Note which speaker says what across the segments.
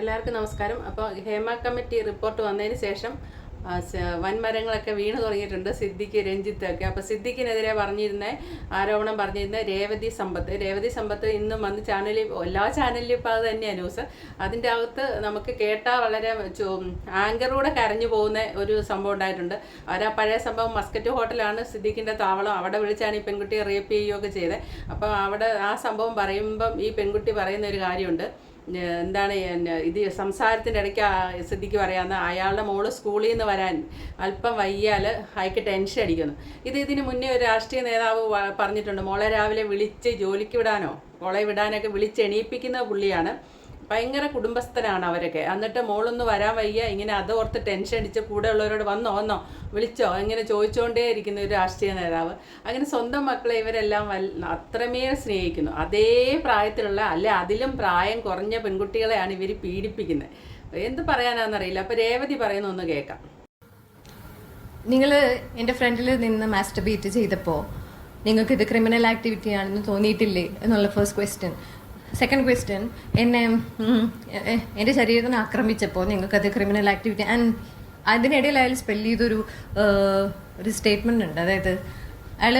Speaker 1: എല്ലാവർക്കും നമസ്കാരം. അപ്പോൾ ഹേമ കമ്മിറ്റി റിപ്പോർട്ട് വന്നതിന് ശേഷം വൻമരങ്ങളൊക്കെ വീണ് തുടങ്ങിയിട്ടുണ്ട് സിദ്ദിഖ് രഞ്ജിത്ത് ഒക്കെ. അപ്പോൾ സിദ്ദിഖിനെതിരെ പറഞ്ഞിരുന്ന ആരോപണം പറഞ്ഞിരുന്ന രേവതി സമ്പത്ത്. രേവതി സമ്പത്ത് ഇന്നും വന്ന് ചാനലിൽ എല്ലാ ചാനലിലും ഇപ്പോൾ അത് തന്നെയാണ് ന്യൂസ്. അതിന്റെ അകത്ത് നമുക്ക് കേട്ടാൽ വളരെ ആങ്കറൂടെ കരഞ്ഞു പോകുന്ന ഒരു സംഭവം ഉണ്ടായിട്ടുണ്ട്. അവർ ആ പഴയ സംഭവം മസ്കറ്റ് ഹോട്ടലാണ് സിദ്ദിഖിന്റെ താവളം. അവിടെ വിളിച്ചാണ് ഈ പെൺകുട്ടിയെ റേപ്പ് ചെയ്യുകയൊക്കെ ചെയ്തത്. അപ്പോൾ അവിടെ ആ സംഭവം പറയുമ്പം ഈ പെൺകുട്ടി പറയുന്ന ഒരു കാര്യമുണ്ട്. എന്താണ് ഇത് സംസാരത്തിന്റെ ഇടയ്ക്ക് ശ്രദ്ധിക്ക് പറയാമെന്ന് അയാളുടെ മോൾ സ്കൂളിൽ നിന്ന് വരാൻ അല്പം വയ്യാൽ അയക്ക് ടെൻഷൻ അടിക്കുന്നു. ഇത് ഇതിന് മുന്നേ ഒരു രാഷ്ട്രീയ നേതാവ് പറഞ്ഞിട്ടുണ്ട് മോളെ രാവിലെ വിളിച്ച് ജോലിക്ക് വിടാനോ മോളെ വിടാനൊക്കെ വിളിച്ച് എണീപ്പിക്കുന്ന പുള്ളിയാണ്. ഭയങ്കര കുടുംബസ്ഥനാണ് അവരൊക്കെ. എന്നിട്ട് മോളൊന്ന് വരാൻ വയ്യ. ഇങ്ങനെ അത് ഓർത്ത് ടെൻഷൻ അടിച്ച് കൂടെ ഉള്ളവരോട് വന്നോ വന്നോ വിളിച്ചോ ഇങ്ങനെ ചോദിച്ചുകൊണ്ടേ ഇരിക്കുന്ന ഒരു രാഷ്ട്രീയ നേതാവ്. അങ്ങനെ സ്വന്തം മക്കളെ ഇവരെല്ലാം വൽ അത്രമേൽ സ്നേഹിക്കുന്നു. അതേ പ്രായത്തിലുള്ള അല്ലെ അതിലും പ്രായം കുറഞ്ഞ പെൺകുട്ടികളെയാണ് ഇവർ പീഡിപ്പിക്കുന്നത്. എന്ത് പറയാനാണെന്നറിയില്ല അപ്പോൾ രേവതി പറയുന്ന ഒന്ന് കേൾക്കാം.
Speaker 2: നിങ്ങൾ എന്റെ ഫ്രണ്ടിൽ നിന്ന് മാസ്റ്റർബേറ്റ് ചെയ്തപ്പോൾ നിങ്ങൾക്ക് ഇത് ക്രിമിനൽ ആക്ടിവിറ്റി ആണെന്ന് തോന്നിയിട്ടില്ലേ? എന്നുള്ള ഫസ്റ്റ് ക്വസ്റ്റ്യൻ സെക്കൻഡ് ക്വസ്റ്റ്യൻ എന്നെ എന്റെ ശരീരത്തിനെ ആക്രമിച്ചപ്പോൾ നിങ്ങൾക്കത് ക്രിമിനൽ ആക്ടിവിറ്റി ആൻഡ് അതിനിടയിൽ അയാൾ സ്പെൽ ചെയ്തൊരു ഒരു സ്റ്റേറ്റ്മെന്റ് ഉണ്ട്. അതായത് അയാൾ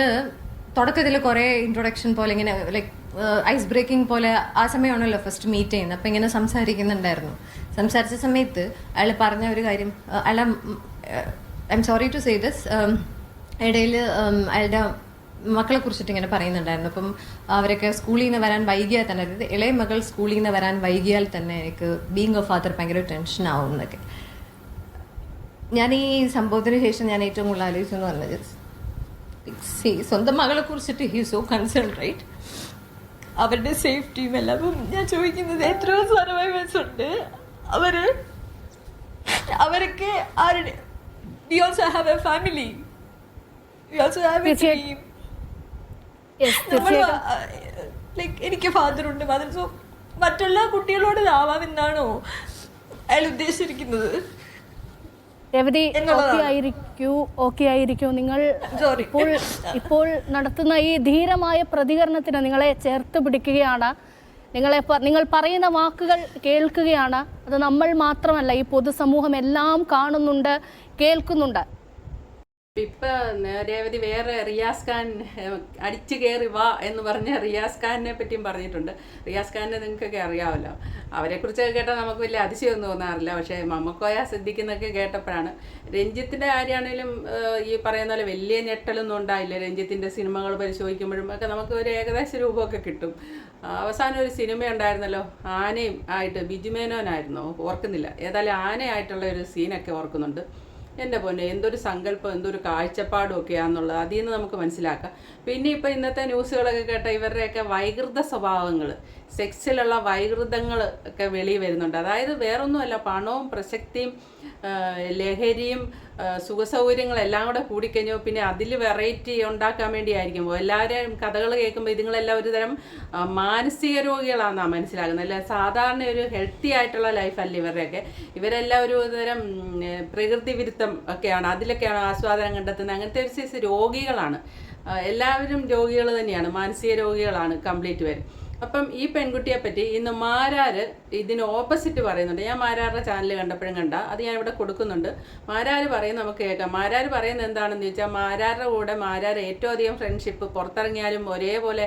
Speaker 2: തുടക്കത്തിൽ കുറേ ഇൻട്രൊഡക്ഷൻ പോലെ ഇങ്ങനെ ലൈക്ക് ഐസ് ബ്രേക്കിംഗ് പോലെ ആ സമയമാണല്ലോ ഫസ്റ്റ് മീറ്റ് ചെയ്യുന്നത്. അപ്പം ഇങ്ങനെ സംസാരിക്കുന്നുണ്ടായിരുന്നു. സംസാരിച്ച സമയത്ത് അയാൾ പറഞ്ഞ ഒരു കാര്യം അയാളെ I am sorry to say this ഇടയിൽ അയാളുടെ മക്കളെ കുറിച്ചിട്ട് ഇങ്ങനെ പറയുന്നുണ്ടായിരുന്നു. അപ്പം അവരൊക്കെ സ്കൂളിൽ നിന്ന് വരാൻ വൈകിയാൽ തന്നെ അതായത് ഇളയ മകൾ സ്കൂളിൽ നിന്ന് വരാൻ വൈകിയാൽ തന്നെ എനിക്ക് ബീങ് എ ഫാദർ ഭയങ്കര ടെൻഷൻ ആവും എന്നൊക്കെ. ഞാൻ ഈ സംഭവത്തിന് ശേഷം ഞാൻ ഏറ്റവും കൂടുതൽ ആലോചിച്ചെന്ന് പറഞ്ഞത് സി സ്വന്തം മകളെ കുറിച്ചിട്ട് ഹി സോ കൺസേൺ റൈറ്റ് അവരുടെ സേഫ്റ്റിയും എല്ലാം. ഞാൻ ചോദിക്കുന്നത് എത്രയോ സർവൈവേഴ്സ് ഉണ്ട്. അവർ അവരൊക്കെ ആരുടെ we also have a family we also have a. Team like എനിക്ക് ഫാദർ ഉണ്ട് മദർ സോ മറ്റുള്ള കുട്ടികളോട് ആവാം എന്നാണോ അയാൾ ഉദ്ദേശിച്ചിരിക്കുന്നത്?
Speaker 3: രവതി
Speaker 2: എന്നുള്ളതാണ്.
Speaker 3: ഓക്കെ ആയിരിക്കൂ ഓക്കെ ആയിരിക്കൂ. നിങ്ങൾ. ഇപ്പോൾ ഇപ്പോൾ നടത്തുന്ന ഈ ധീരമായ പ്രതികരണത്തിന് നിങ്ങളെ ചേർത്ത് പിടിക്കുകയാണ്. നിങ്ങളെ നിങ്ങൾ പറയുന്ന വാക്കുകൾ കേൾക്കുകയാണ്. അത് നമ്മൾ മാത്രമല്ല ഈ പൊതുസമൂഹം എല്ലാം കാണുന്നുണ്ട് കേൾക്കുന്നുണ്ട്.
Speaker 1: ഇപ്പൊ നേരവധി വേറെ റിയാസ് ഖാൻ അടിച്ചു കയറി വാ എന്ന് പറഞ്ഞ റിയാസ് ഖാനിനെ പറ്റിയും പറഞ്ഞിട്ടുണ്ട്. റിയാസ് ഖാനെ നിങ്ങൾക്കൊക്കെ അറിയാമല്ലോ അവരെക്കുറിച്ചൊക്കെ കേട്ടാൽ നമുക്ക് വലിയ അതിശയമൊന്നും തോന്നാറില്ല. പക്ഷേ മമ്മക്കോയ സിദ്ദിഖെന്നൊക്കെ കേട്ടപ്പോഴാണ്. രഞ്ജിത്തിന്റെ കാര്യമാണെങ്കിലും ഈ പറയുന്ന പോലെ വലിയ ഞെട്ടലൊന്നും ഉണ്ടായില്ല. രഞ്ജിത്തിന്റെ സിനിമകൾ പരിശോധിക്കുമ്പോഴും ഒക്കെ നമുക്ക് ഒരു ഏകദേശ രൂപമൊക്കെ കിട്ടും. അവസാനം ഒരു സിനിമ ഉണ്ടായിരുന്നല്ലോ ആനയും ആയിട്ട് ബിജുമേനോനായിരുന്നു. ഓർക്കുന്നില്ല. ഏതായാലും ആനയായിട്ടുള്ള ഒരു സീനൊക്കെ ഓർക്കുന്നുണ്ട്. എന്റെ പൊന്നെ എന്തൊരു സങ്കല്പം എന്തൊരു കാഴ്ചപ്പാടും ഒക്കെയാണെന്നുള്ളത് അതിൽ നിന്ന് നമുക്ക് മനസ്സിലാക്കാം. പിന്നെ ഇപ്പോൾ ഇന്നത്തെ ന്യൂസുകളൊക്കെ കേട്ട ഇവരുടെയൊക്കെ വൈകൃത സ്വഭാവങ്ങൾ സെക്സിലുള്ള വൈകൃതങ്ങൾ ഒക്കെ വെളിയിൽ വരുന്നുണ്ട്. അതായത് വേറൊന്നുമല്ല പണവും പ്രസക്തിയും ലഹരിയും സുഖസൗകര്യങ്ങളെല്ലാം കൂടെ കൂടിക്കഴിഞ്ഞു പിന്നെ അതിൽ വെറൈറ്റി ഉണ്ടാക്കാൻ വേണ്ടിയായിരിക്കും. എല്ലാവരെയും കഥകൾ കേൾക്കുമ്പോൾ ഇതുങ്ങളെല്ലാം ഒരു തരം മാനസിക രോഗികളാണെന്നാണ് മനസ്സിലാകുന്നത്. അല്ല? സാധാരണ ഒരു ഹെൽത്തി ആയിട്ടുള്ള ലൈഫല്ല ഇവരുടെയൊക്കെ. ഇവരെല്ലാം ഒരു തരം പ്രകൃതി വിരുദ്ധം ഒക്കെയാണ്. അതിലൊക്കെയാണ് ആസ്വാദനം കണ്ടെത്തുന്നത്. അങ്ങനത്തെ ഒരു സൈസ് രോഗികളാണ്. എല്ലാവരും രോഗികൾ തന്നെയാണ്. മാനസിക രോഗികളാണ് കംപ്ലീറ്റ് പേര്. അപ്പം ഈ പെൺകുട്ടിയെ പറ്റി ഇന്ന് മാരാര് ഇതിന് ഓപ്പോസിറ്റ് പറയുന്നുണ്ട്. ഞാൻ മാരാറിന്റെ ചാനൽ കണ്ടപ്പോഴും കണ്ട. അത് ഞാൻ ഇവിടെ കൊടുക്കുന്നുണ്ട്. മാരാര് പറയുന്നത് നമുക്ക് കേൾക്കാം. മാരാര് പറയുന്നത് എന്താണെന്ന് ചോദിച്ചാൽ മാരാരുടെ കൂടെ മാരാർ ഏറ്റവും അധികം ഫ്രണ്ട്ഷിപ്പ് പുറത്തിറങ്ങിയാലും ഒരേപോലെ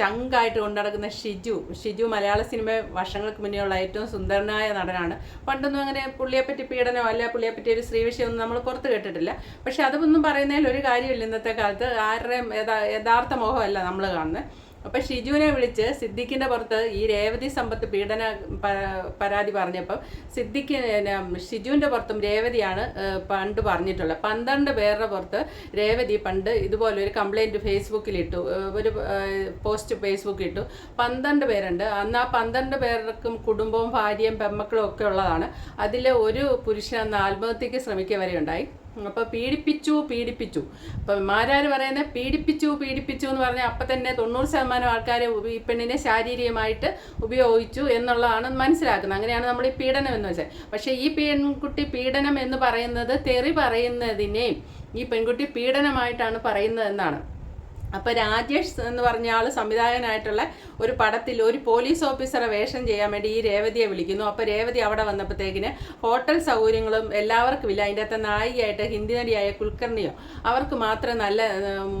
Speaker 1: ചങ്കായിട്ട് കൊണ്ടുനടക്കുന്ന ഷിജു. ഷിജു മലയാള സിനിമ വർഷങ്ങൾക്ക് മുന്നേയുള്ള ഏറ്റവും സുന്ദരനായ നടനാണ്. പണ്ടൊന്നും അങ്ങനെ പുള്ളിയെപ്പറ്റി പീഡനമോ അല്ല പുള്ളിയെപ്പറ്റി ഒരു സ്ത്രീ വിഷയമൊന്നും നമ്മൾ പുറത്ത് കേട്ടിട്ടില്ല. പക്ഷെ അതൊന്നും പറയുന്നതിൽ ഒരു കാര്യമില്ല ഇന്നത്തെ കാലത്ത്. ആരുടെയും യഥാർത്ഥ മോഹമല്ല നമ്മൾ കാണുന്നത്. അപ്പൊ ഷിജുവിനെ വിളിച്ച് സിദ്ദിഖിന്റെ പുറത്ത് ഈ രേവതി സമ്പത്ത് പീഡന പരാതി പറഞ്ഞപ്പോൾ സിദ്ദിഖ് ഷിജുവിന്റെ പുറത്തും രേവതിയാണ് പണ്ട് പറഞ്ഞിട്ടുള്ളത്. പന്ത്രണ്ട് പേരുടെ പുറത്ത് രേവതി പണ്ട് ഇതുപോലെ ഒരു കംപ്ലൈന്റ് ഫേസ്ബുക്കിൽ ഇട്ടു ഒരു പോസ്റ്റ് ഫേസ്ബുക്കിൽ ഇട്ടു പന്ത്രണ്ട് പേരുണ്ട്. അന്ന് ആ പന്ത്രണ്ട് പേർക്കും കുടുംബവും ഭാര്യയും പെമ്മക്കളും ഒക്കെ ഉള്ളതാണ്. അതിൽ ഒരു പുരുഷൻ അന്ന് ആത്മഹത്യക്ക് ശ്രമിക്കുക വരെ ഉണ്ടായി. അപ്പോൾ പീഡിപ്പിച്ചു പീഡിപ്പിച്ചു. അപ്പം മാരാര് പറയുന്നത് പീഡിപ്പിച്ചു പീഡിപ്പിച്ചു എന്ന് പറഞ്ഞാൽ അപ്പം തന്നെ തൊണ്ണൂറ് ശതമാനം ആൾക്കാർ ഈ പെണ്ണിനെ ശാരീരികമായിട്ട് ഉപയോഗിച്ചു എന്നുള്ളതാണ് മനസ്സിലാക്കുന്നത്. അങ്ങനെയാണ് നമ്മൾ ഈ പീഡനം എന്ന് വെച്ചാൽ പക്ഷേ ഈ പെൺകുട്ടി പീഡനം എന്ന് പറയുന്നത് തെറി പറയുന്നതിനെയും ഈ പെൺകുട്ടി പീഡനമായിട്ടാണ് പറയുന്നത് എന്നാണ് അപ്പോൾ രാജേഷ് എന്ന് പറഞ്ഞ ആൾ സംവിധായകനായിട്ടുള്ള ഒരു പടത്തിൽ ഒരു പോലീസ് ഓഫീസറെ വേഷം ചെയ്യാൻ വേണ്ടി ഈ രേവതിയെ വിളിക്കുന്നു. അപ്പോൾ രേവതി അവിടെ വന്നപ്പോഴത്തേക്കിന് ഹോട്ടൽ സൗകര്യങ്ങളും എല്ലാവർക്കും ഇല്ല. അതിന്റെ അകത്ത് നായികയായിട്ട് ഹിന്ദി നടിയായ കുൽക്കർണിയോ അവർക്ക് മാത്രമേ നല്ല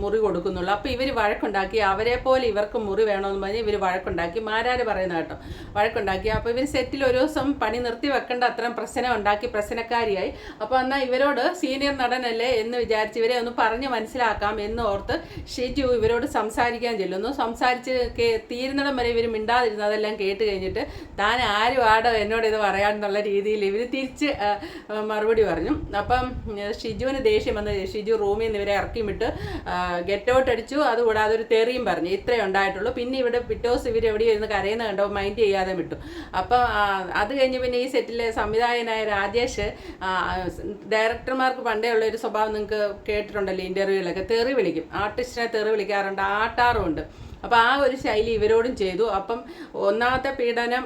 Speaker 1: മുറി കൊടുക്കുന്നുള്ളൂ. അപ്പോൾ ഇവർ വഴക്കുണ്ടാക്കി. അവരെ പോലെ ഇവർക്ക് മുറി വേണമെന്ന് പറഞ്ഞ് ഇവർ വഴക്കുണ്ടാക്കി. മാരാര് പറയുന്ന കേട്ടോ? വഴക്കുണ്ടാക്കി. അപ്പോൾ ഇവർ സെറ്റിൽ ഒരു ദിവസം പണി നിർത്തി വെക്കേണ്ട അത്രയും പ്രശ്നം ഉണ്ടാക്കി പ്രശ്നക്കാരിയായി. അപ്പോൾ എന്നാൽ ഇവരോട് സീനിയർ നടനല്ലേ എന്ന് വിചാരിച്ച് ഇവരെ ഒന്ന് പറഞ്ഞ് മനസ്സിലാക്കാം എന്ന് ഓർത്ത് ഷിജു ഇവരോട് സംസാരിക്കാൻ ചെല്ലുന്നു. സംസാരിച്ച് തീരുന്നിടം വരെ ഇവർ മിണ്ടാതിരുന്നു. അതെല്ലാം കേട്ട് കഴിഞ്ഞിട്ട് താൻ ആരും ആടോ എന്നോട് ഇത് പറയാമെന്നുള്ള രീതിയിൽ ഇവർ തിരിച്ച് മറുപടി പറഞ്ഞു. അപ്പം ഷിജുവിന് ദേഷ്യം വന്ന് ഷിജു റൂമിൽ നിന്ന് ഇവരെ ഇറക്കി വിട്ട് ഗെറ്റ് ഔട്ട് അടിച്ചു. അതുകൂടാതെ ഒരു തെറിയും പറഞ്ഞു. ഇത്രേ ഉണ്ടായിട്ടുള്ളൂ. പിന്നെ ഇവിടെ പിറ്റോസ് ഇവർ എവിടെ ഇരുന്ന് കരയുന്ന കണ്ടോ മൈൻഡ് ചെയ്യാതെ വിട്ടു. അപ്പം അത് കഴിഞ്ഞ് പിന്നെ ഈ സെറ്റിലെ സംവിധായകനായ രാജേഷ് ഡയറക്ടർമാർക്ക് പണ്ടേ ഉള്ള ഒരു സ്വഭാവം നിങ്ങൾക്ക് കേട്ടിട്ടുണ്ടല്ലോ ഇന്റർവ്യൂവിലൊക്കെ തെറി വിളിക്കും. ആർട്ടിസ്റ്റിനെ തെറി വിളിക്കാറുണ്ട്. ആട്ടാറുമുണ്ട്. അപ്പോൾ ആ ഒരു ശൈലി ഇവരോടും ചെയ്തു. അപ്പം ഒന്നാമത്തെ പീഡനം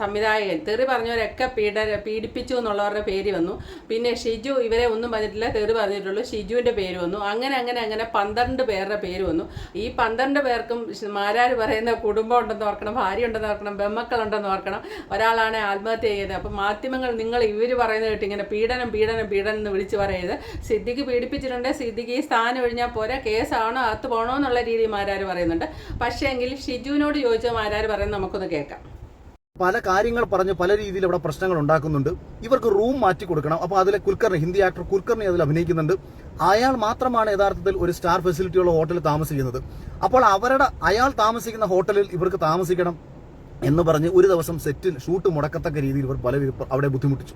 Speaker 1: സംവിധായകൻ. തെറി പറഞ്ഞവരൊക്കെ പീഡ പീഡിപ്പിച്ചു എന്നുള്ളവരുടെ പേര് വന്നു. പിന്നെ ഷിജു ഇവരെ ഒന്നും പറഞ്ഞിട്ടില്ല തെറി പറഞ്ഞിട്ടുള്ളൂ. ഷിജുവിന്റെ പേര് വന്നു. അങ്ങനെ അങ്ങനെ അങ്ങനെ പന്ത്രണ്ട് പേരുടെ പേര് വന്നു. ഈ പന്ത്രണ്ട് പേർക്കും മാരാർ പറയുന്ന കുടുംബം ഉണ്ടെന്ന് ഓർക്കണം ഭാര്യ ഉണ്ടെന്ന് ഓർക്കണം ബെമ്മക്കളുണ്ടെന്ന് ഓർക്കണം. ഒരാളാണ് ആത്മഹത്യ ചെയ്തത്. അപ്പം മാധ്യമങ്ങൾ നിങ്ങൾ ഇവർ പറയുന്നത് കേട്ട് ഇങ്ങനെ പീഡനം പീഡനം പീഡനം എന്ന് വിളിച്ച് പറയരുത്. സിദ്ദിഖ് പീഡിപ്പിച്ചിട്ടുണ്ട്. സിദ്ദിഖ് ഈ സ്ഥാനം ഒഴിഞ്ഞാൽ പോരാ. കേസാണോ അകത്ത് പോകണോ എന്നുള്ള രീതിയിൽ മാരാർ പറയുന്നുണ്ട്. പക്ഷേ എങ്കിൽ ഷിജുവിനോട് ചോദിച്ചാൽ ആരാര് പറയുന്നത് നമുക്കൊന്ന് കേൾക്കാം.
Speaker 4: പല കാര്യങ്ങൾ പറഞ്ഞ് പല രീതിയിൽ ഇവിടെ പ്രശ്നങ്ങൾ ഉണ്ടാക്കുന്നുണ്ട്. ഇവർക്ക് റൂം മാറ്റി കൊടുക്കണം. അപ്പോൾ അതിലെ കുൽക്കർണി ഹിന്ദി ആക്ടർ കുൽക്കർണി അതിൽ അഭിനയിക്കുന്നുണ്ട്. അയാൾ മാത്രമാണ് യഥാർത്ഥത്തിൽ ഒരു സ്റ്റാർ ഫെസിലിറ്റിയുള്ള ഹോട്ടലിൽ താമസിക്കുന്നത്. അപ്പോൾ അവരുടെ അയാൾ താമസിക്കുന്ന ഹോട്ടലിൽ ഇവർക്ക് താമസിക്കണം എന്ന് പറഞ്ഞ് ഒരു ദിവസം സെറ്റിൽ ഷൂട്ട് മുടക്കത്തക്ക രീതിയിൽ ഇവർ പല അവിടെ ബുദ്ധിമുട്ടിച്ചു.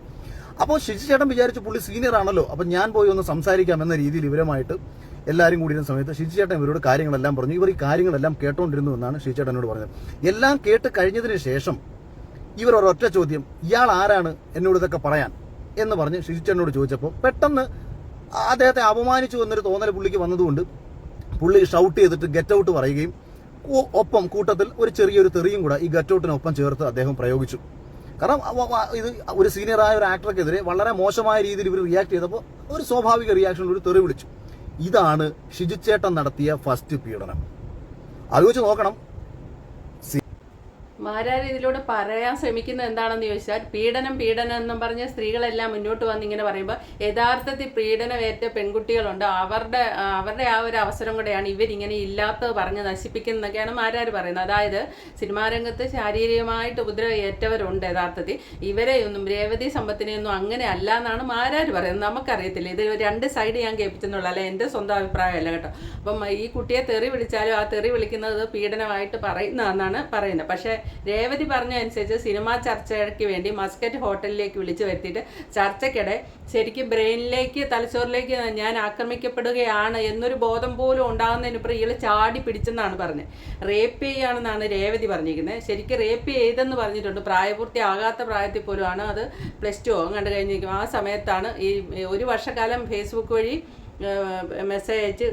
Speaker 4: അപ്പോൾ ശശി ചേട്ടൻ വിചാരിച്ചു പുള്ളി സീനിയർ ആണല്ലോ. അപ്പോൾ ഞാൻ പോയി ഒന്ന് സംസാരിക്കാം എന്ന രീതിയിൽ ഇവരുമായിട്ട് എല്ലാവരും കൂടിയിരുന്ന സമയത്ത് ഷിജി ചേട്ടൻ ഇവരോട് കാര്യങ്ങളെല്ലാം പറഞ്ഞു. ഇവർ ഈ കാര്യങ്ങളെല്ലാം കേട്ടോണ്ടിരുന്നു എന്നാണ് ഷിജി ചേട്ടനോട് പറഞ്ഞത്. എല്ലാം കേട്ട് കഴിഞ്ഞതിന് ശേഷം ഇവർ ഒരൊറ്റ ചോദ്യം ഇയാൾ ആരാണ്? എന്നോട് ഇതൊക്കെ പറയാൻ. എന്ന് പറഞ്ഞ് ഷിജിച്ചേട്ടനോട് ചോദിച്ചപ്പോൾ പെട്ടെന്ന് അദ്ദേഹത്തെ അപമാനിച്ചു എന്നൊരു തോന്നൽ പുള്ളിക്ക് വന്നതുകൊണ്ട് പുള്ളി ഷൗട്ട് ചെയ്തിട്ട് ഗെറ്റ് ഔട്ട് പറയുകയും ഒപ്പം കൂട്ടത്തിൽ ഒരു ചെറിയൊരു തെറിയും കൂടെ ഈ ഗെറ്റ് ഔട്ടിനൊപ്പം ചേർത്ത് അദ്ദേഹം പ്രയോഗിച്ചു. കാരണം ഇത് ഒരു സീനിയറായ ഒരു ആക്ടർക്കെതിരെ വളരെ മോശമായ രീതിയിൽ ഇവർ റിയാക്ട് ചെയ്തപ്പോൾ ഒരു സ്വാഭാവിക റിയാക്ഷൻ ഒരു തെറി വിളിച്ചു. ഇതാണ് ഷിജുച്ചേട്ടൻ നടത്തിയ ഫസ്റ്റ് പീഡനം. ആലോചിച്ച് നോക്കണം.
Speaker 1: മാരാര് ഇതിലൂടെ പറയാൻ ശ്രമിക്കുന്നത് എന്താണെന്ന് ചോദിച്ചാൽ പീഡനം പീഡനം എന്നും പറഞ്ഞ് സ്ത്രീകളെല്ലാം മുന്നോട്ട് വന്ന് ഇങ്ങനെ പറയുമ്പോൾ യഥാർത്ഥത്തിൽ പീഡനമേറ്റ പെൺകുട്ടികളുണ്ട്. അവരുടെ അവരുടെ ആ ഒരു അവസരം കൂടെയാണ് ഇവരിങ്ങനെ ഇല്ലാത്തത് പറഞ്ഞ് നശിപ്പിക്കുന്നതൊക്കെയാണ് മാരാർ പറയുന്നത്. അതായത് സിനിമാ രംഗത്ത് ശാരീരികമായിട്ട് ഉപദ്രവേറ്റവരുണ്ട് യഥാർത്ഥത്തിൽ. ഇവരെയൊന്നും രേവതി സമ്പത്തിനെയൊന്നും അങ്ങനെ അല്ല എന്നാണ് മാരാർ പറയുന്നത്. നമുക്കറിയത്തില്ല. ഇത് രണ്ട് സൈഡ് ഞാൻ കേൾപ്പിച്ചെന്നുള്ള. അല്ല എന്റെ സ്വന്തം അഭിപ്രായമല്ല കേട്ടോ. അപ്പം ഈ കുട്ടിയെ തെറി വിളിച്ചാലും ആ തെറി വിളിക്കുന്നത് പീഡനമായിട്ട് പറയുന്നതെന്നാണ് പറയുന്നത്. പക്ഷേ രേവതി പറഞ്ഞ അനുസരിച്ച് സിനിമാ ചർച്ചയ്ക്ക് വേണ്ടി മസ്കറ്റ് ഹോട്ടലിലേക്ക് വിളിച്ചു വരുത്തിയിട്ട് ചർച്ചയ്ക്കിടെ ശരിക്കും ബ്രെയിനിലേക്ക് തലച്ചോറിലേക്ക് ഞാൻ ആക്രമിക്കപ്പെടുകയാണ് എന്നൊരു ബോധം പോലും ഉണ്ടാകുന്നതിനിപ്പുറം ഇയാൾ ചാടി പിടിച്ചെന്നാണ് പറഞ്ഞത്. റേപ്പ് ചെയ്യുകയാണെന്നാണ് രേവതി പറഞ്ഞിരിക്കുന്നത്. ശരിക്കും റേപ്പ് ചെയ്തെന്ന് പറഞ്ഞിട്ടുണ്ട്. പ്രായപൂർത്തിയാകാത്ത പ്രായത്തിൽ പോലും ആണ് അത് പ്ലസ് ടു. കണ്ടു കഴിഞ്ഞിരിക്കും. ആ സമയത്താണ് ഈ ഒരു വർഷക്കാലം ഫേസ്ബുക്ക് വഴി മെസ്സേജ് അയച്ച്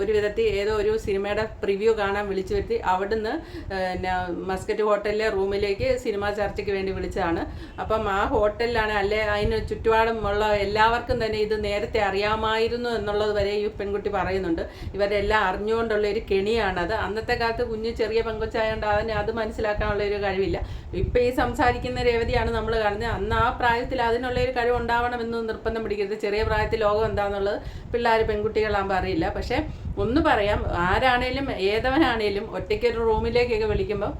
Speaker 1: ഒരു വിധത്തിൽ ഏതോ ഒരു സിനിമയുടെ പ്രിവ്യൂ കാണാൻ വിളിച്ചു വരുത്തി അവിടുന്ന് പിന്നെ മസ്കറ്റ് ഹോട്ടലിലെ റൂമിലേക്ക് സിനിമ ചർച്ചയ്ക്ക് വേണ്ടി വിളിച്ചതാണ്. അപ്പം ആ ഹോട്ടലിലാണ് അല്ലെ അതിന് ചുറ്റുപാടും ഉള്ള എല്ലാവർക്കും തന്നെ ഇത് നേരത്തെ അറിയാമായിരുന്നു എന്നുള്ളത് വരെ ഈ പെൺകുട്ടി പറയുന്നുണ്ട്. ഇവരെല്ലാം അറിഞ്ഞുകൊണ്ടുള്ള ഒരു കെണിയാണത്. അന്നത്തെ കാലത്ത് കുഞ്ഞു ചെറിയ പെങ്കൊച്ചായതുകൊണ്ട് അതിന് അത് മനസ്സിലാക്കാനുള്ള ഒരു കഴിവില്ല. ഇപ്പം ഈ സംസാരിക്കുന്ന രേവതിയാണ് നമ്മൾ കാണുന്നത്. അന്ന് ആ പ്രായത്തിൽ അതിനുള്ള ഒരു കഴിവ് ഉണ്ടാവണമെന്ന് നിർബന്ധം പിടിക്കരുത്. ചെറിയ പ്രായത്തിൽ ലോകം എന്താണെന്നുള്ളത് പിള്ളേർ പെൺകുട്ടികളാകുമ്പോൾ അറിയില്ല. പക്ഷേ ഒന്ന് പറയാം ആരാണേലും ഏതവനാണേലും ഒറ്റയ്ക്കൊരു റൂമിലേക്കൊക്കെ വിളിക്കുമ്പോൾ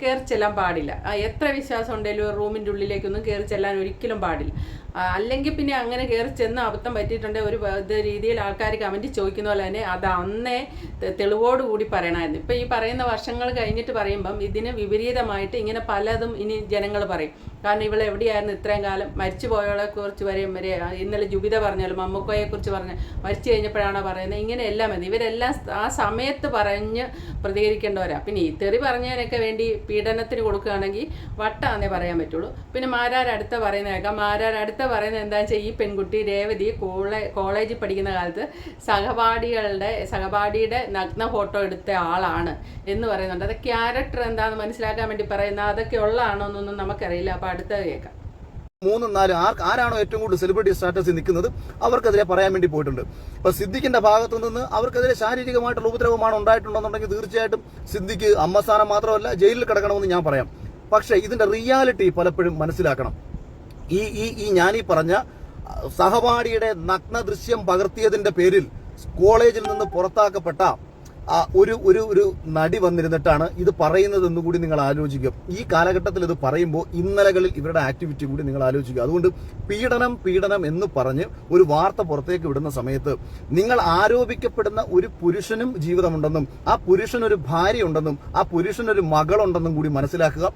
Speaker 1: കയറി ചെല്ലാൻ പാടില്ല. എത്ര വിശ്വാസം ഉണ്ടെങ്കിലും റൂമിന്റെ ഉള്ളിലേക്കൊന്നും കയറി ചെല്ലാൻ ഒരിക്കലും പാടില്ല. അല്ലെങ്കിൽ പിന്നെ അങ്ങനെ കയറി ചെന്ന് അബദ്ധം പറ്റിയിട്ടുണ്ടെങ്കിൽ ഒരു രീതിയിൽ ആൾക്കാർ കമന്റ് ചോദിക്കുന്ന പോലെ തന്നെ അത് അന്നേ തെളിവോട് തെളിവോടുകൂടി പറയണമായിരുന്നു. ഇപ്പം ഈ പറയുന്ന വർഷങ്ങൾ കഴിഞ്ഞിട്ട് പറയുമ്പം ഇതിന് വിപരീതമായിട്ട് ഇങ്ങനെ പലതും ഇനി ജനങ്ങൾ പറയും. കാരണം ഇവൾ എവിടെയായിരുന്നു ഇത്രയും കാലം മരിച്ചു പോയവളെ കുറിച്ച് വരെയും വരെ ഇന്നലെ ജുബിത പറഞ്ഞാലും മമ്മക്കോയെ കുറിച്ച് പറഞ്ഞ മരിച്ചു കഴിഞ്ഞപ്പോഴാണോ പറയുന്നത്? ഇങ്ങനെയെല്ലാം മതി ഇവരെല്ലാം ആ സമയത്ത് പറഞ്ഞ് പ്രതികരിക്കേണ്ടവരാ. പിന്നെ ഈ തെറി പറഞ്ഞതിനൊക്കെ വേണ്ടി പീഡനത്തിന് കൊടുക്കുകയാണെങ്കിൽ വട്ടാന്നേ പറയാൻ പറ്റുള്ളൂ. പിന്നെ മാരാരടുത്ത പറയുന്ന കേൾക്കാം. മാരാരടുത്ത പറയുന്നത് എന്താണെന്ന് വെച്ചാൽ ഈ പെൺകുട്ടി രേവതി കോളേ കോളേജിൽ പഠിക്കുന്ന കാലത്ത് സഹപാഠികളുടെ സഹപാഠിയുടെ നഗ്ന ഫോട്ടോ എടുത്ത ആളാണ് എന്ന് പറയുന്നുണ്ട്. അത് ക്യാരക്ടർ എന്താണെന്ന് മനസ്സിലാക്കാൻ വേണ്ടി പറയുന്ന അതൊക്കെ ഉള്ളതാണോ എന്നൊന്നും നമുക്കറിയില്ല. അപ്പോൾ അടുത്തത് കേൾക്കാം.
Speaker 4: മൂന്നും നാലും ആർക്ക് ആരാണോ ഏറ്റവും കൂടുതൽ സെലിബ്രിറ്റി സ്റ്റാറ്റസിൽ നിൽക്കുന്നത് അവർക്കെതിരെ പറയാൻ വേണ്ടി പോയിട്ടുണ്ട്. അപ്പൊ സിദ്ദിഖിന്റെ ഭാഗത്തു നിന്ന് അവർക്കെതിരെ ശാരീരികമായിട്ടുള്ള ഉപദ്രവമാണ് ഉണ്ടായിട്ടുണ്ടെന്നുണ്ടെങ്കിൽ തീർച്ചയായിട്ടും സിദ്ദിഖ് അമ്മസ്ഥാനം മാത്രമല്ല ജയിലിൽ കിടക്കണമെന്ന് ഞാൻ പറയാം. പക്ഷേ ഇതിന്റെ റിയാലിറ്റി പലപ്പോഴും മനസ്സിലാക്കണം. ഈ ഈ ഈ ഞാനീ പറഞ്ഞ സഹപാഠിയുടെ നഗ്ന ദൃശ്യം പകർത്തിയതിന്റെ പേരിൽ കോളേജിൽ നിന്ന് പുറത്താക്കപ്പെട്ട ഒരു ഒരു ഒരു നടി വന്നിരുന്നിട്ടാണ് ഇത് പറയുന്നത് എന്ന് കൂടി നിങ്ങൾ ആലോചിക്കുക. ഈ കാലഘട്ടത്തിൽ ഇത് പറയുമ്പോൾ ഇന്നലകളിൽ ഇവരുടെ ആക്ടിവിറ്റി കൂടി നിങ്ങൾ ആലോചിക്കുക. അതുകൊണ്ട് പീഡനം പീഡനം എന്ന് പറഞ്ഞ് ഒരു വാർത്ത പുറത്തേക്ക് വിടുന്ന സമയത്ത് നിങ്ങൾ ആരോപിക്കപ്പെടുന്ന ഒരു പുരുഷനും ജീവിതമുണ്ടെന്നും ആ പുരുഷനൊരു ഭാര്യ ഉണ്ടെന്നും ആ പുരുഷനൊരു മകളുണ്ടെന്നും കൂടി മനസ്സിലാക്കുക.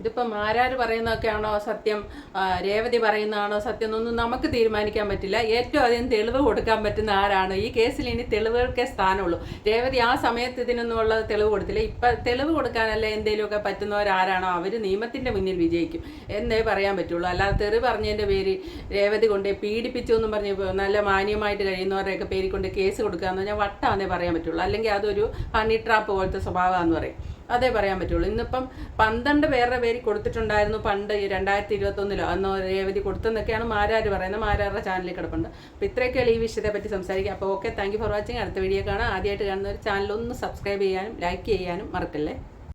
Speaker 1: ഇതിപ്പം ആരാര് പറയുന്നതൊക്കെയാണോ സത്യം? രേവതി പറയുന്നതാണോ സത്യം എന്നൊന്നും നമുക്ക് തീരുമാനിക്കാൻ പറ്റില്ല. ഏറ്റവും അധികം തെളിവ് കൊടുക്കാൻ പറ്റുന്ന ആരാണ്? ഈ കേസിൽ ഇനി തെളിവുകൾക്കേ സ്ഥാനമുള്ളൂ. രേവതി ആ സമയത്ത് ഇതിനൊന്നുമുള്ള തെളിവ് കൊടുത്തില്ല. ഇപ്പം തെളിവ് കൊടുക്കാനല്ല എന്തെങ്കിലുമൊക്കെ പറ്റുന്നവരാരാണോ? അവർ നിയമത്തിന്റെ മുന്നിൽ വിജയിക്കും. എന്നേ പറയാൻ പറ്റുള്ളൂ. അല്ലാതെ തെറി പറഞ്ഞതിന്റെ പേര് രേവതി കൊണ്ട് പീഡിപ്പിച്ചു എന്നും പറഞ്ഞ് നല്ല മാന്യമായിട്ട് കഴിയുന്നവരെയൊക്കെ പേര് കൊണ്ട് കേസ് കൊടുക്കുക എന്ന് പറഞ്ഞാൽ വട്ടാന്നേ പറയാൻ പറ്റുള്ളൂ. അല്ലെങ്കിൽ അതൊരു ഹണി ട്രാപ്പ് പോലത്തെ സ്വഭാവമാണെന്ന് പറയും. അതേ പറയാൻ പറ്റുള്ളൂ. ഇന്നിപ്പം പന്ത്രണ്ട് പേരുടെ പേര് കൊടുത്തിട്ടുണ്ടായിരുന്നു പണ്ട് ഈ രണ്ടായിരത്തി ഇരുപത്തൊന്നിലോ അന്ന് രേവതി കൊടുത്തെന്നൊക്കെയാണ് മാരാര് പറയുന്നത്. മാരാരുടെ ചാനലിൽ കിടപ്പുണ്ട്. അപ്പോൾ ഇത്രയൊക്കെയുള്ള ഈ വിഷയത്തെ പറ്റി സംസാരിക്കുക. അപ്പോൾ ഓക്കെ താങ്ക് ഫോർ വാച്ചിങ്. അടുത്ത വീഡിയോ കാണാം. ആദ്യമായിട്ട് കാണുന്ന ഒരു ചാനൽ ഒന്ന് സബ്സ്ക്രൈബ് ചെയ്യാനും ലൈക്ക് ചെയ്യാനും മറക്കല്ലേ?